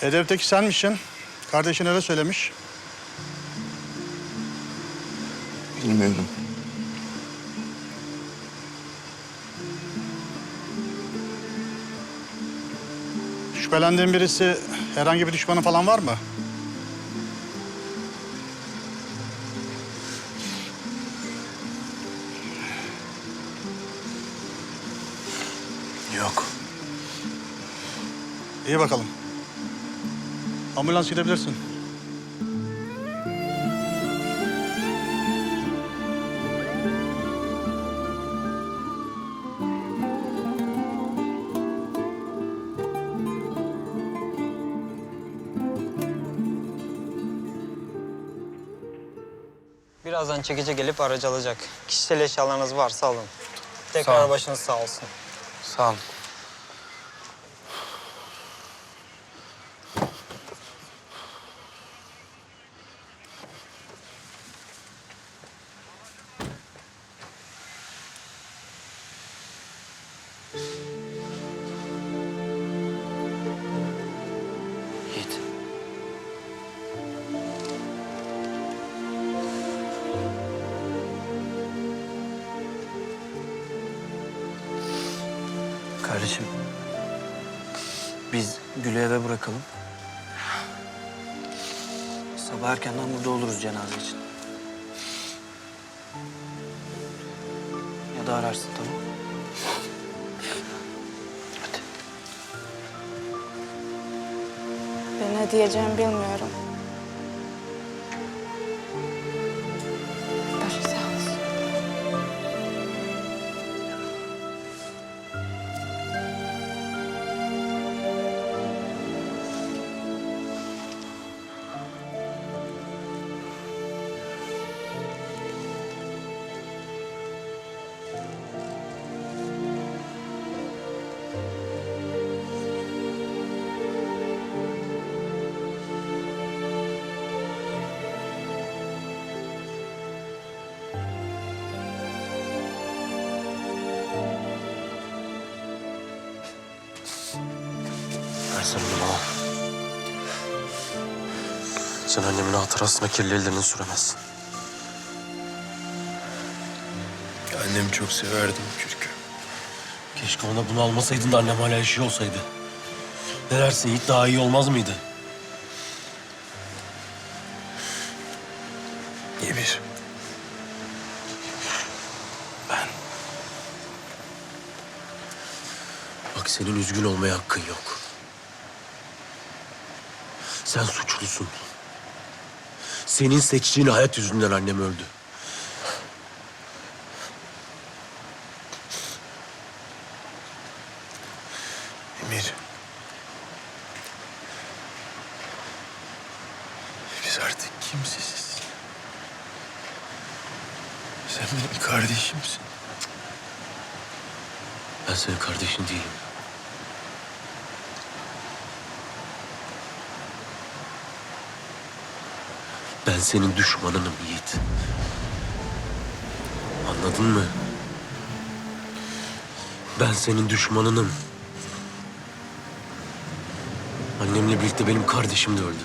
Hedef'teki senmişsin. Kardeşin öyle söylemiş. Bilmiyorum. Şüphelendiğin birisi herhangi bir düşmanı falan var mı? Yok. İyi bakalım. Ambulans gidebilirsin. Birazdan çekici gelip aracı alacak. Kişisel eşyalarınız varsa alın. Tekrar başınız sağ olsun. Sağ ol. Kardeşim, biz Gül'ü eve bırakalım. Sabah erkenden burada oluruz cenaze için. Ya da ararsın tamam? Hadi. Ben ne diyeceğimi bilmiyorum. Sana bunu. Sen annemin hatırasına kirli ellerini süremezsin. Annemi çok severdim Kürkü. Keşke ona bunu almasaydın da annem hala yaşıyor olsaydı. Ne dersin Yiğit daha iyi olmaz mıydı? Emir. Ben Bak senin üzgün olmaya hakkın yok. Sen suçlusun. Senin seçtiğin hayat yüzünden annem öldü. Emir. Biz artık kimsesiz. Sen benim kardeşimsin. Ben senin kardeşin değilim. Ben senin düşmanınım Yiğit. Anladın mı? Ben senin düşmanınım. Annemle birlikte benim kardeşim de öldü.